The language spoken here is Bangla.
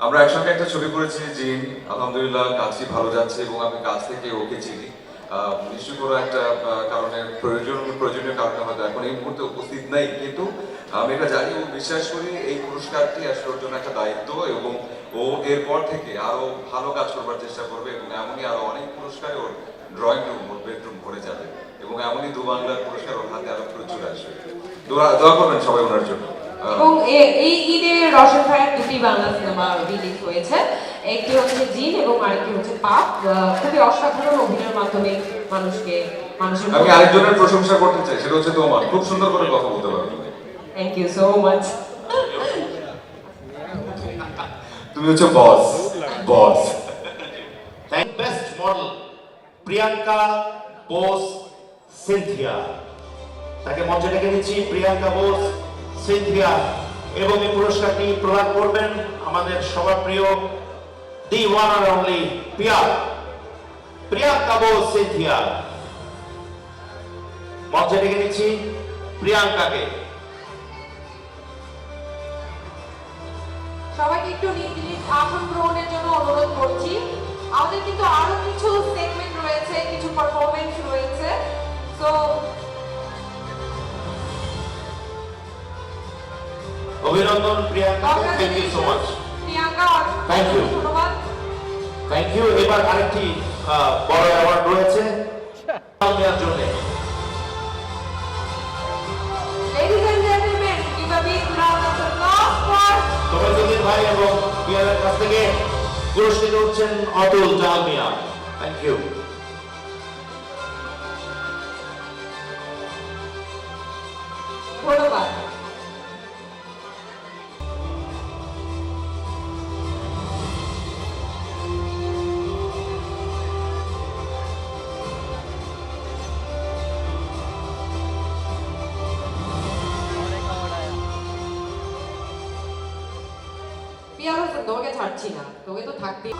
আমরা একসঙ্গে একটা ছবি করেছি জিন আলহামদুলিল্লাহ কাজটি ভালো যাচ্ছে এবং আমি কাজ থেকে ওকে চিনি। আহ, নিশ্চয়ই কোনো একটা কারণে প্রয়োজন প্রয়োজনীয় কারণে হয়তো এখন এই মুহূর্তে উপস্থিত নেই। কিন্তু আমি এটা জানি ও বিশ্বাস করি এই পুরস্কারটি আসলে ওর জন্য একটা দায়িত্ব এবং ও এরপর থেকে আরও ভালো কাজ করবার চেষ্টা করবে এবং এমনই আরও অনেক পুরস্কারে ওর ড্রয়িং রুম ওর বেডরুম ভরে যাবে এবং এমনই দু বাংলার পুরস্কার ওর হাতে আরও প্রচুর আসবে। দোয়া করবেন সবাই ওনার জন্য। এই ঈদে রসন ভাইয়ের দুটি বাংলা সিনেমা রিলিজ হয়েছে। একটি হচ্ছে জিন এবং আরেকটি হচ্ছে পাপ। খুবই অসাধারণ অভিনয়ের মাধ্যমে মানুষকে মানুষের আমি আরেকজনের প্রশংসা করতে চাই সেটা হচ্ছে তোমার। খুব সুন্দর করে কথা বলতে পারো তুমি। থ্যাংক ইউ সো মাচ তুমি হচ্ছে boss boss. Thank best model Priyanka Bose Cynthia. তাকে মঞ্চে ডেকে নিচ্ছি প্রিয়াঙ্কা বোস সিনথিয়া। এবং এই পুরস্কারটি প্রদান করবেন আমাদের সবার প্রিয় দি ওয়ান আর অনলি প্রিয়া প্রিয়া কাবো সিনথিয়া মঞ্চে ডেকে নিচ্ছি প্রিয়াঙ্কাকে। সবাইকে একটু আসন গ্রহণের জন্য অভিনন্দন Priyanka thank you so much you. ধন্যবাদ। থ্যাংক ইউ এবার আরেকটি বড় অ্যাওয়ার্ড রয়েছে। দেওয়ার জন্য তোমাদের ভাই এবং পিয়ারের কাছ থেকে পুরস্কৃত হচ্ছেন অতুল জাহাল মিয়া থ্যাংক ইউ 삐아로서 너게 잘 치냐? 너게도 닭띠.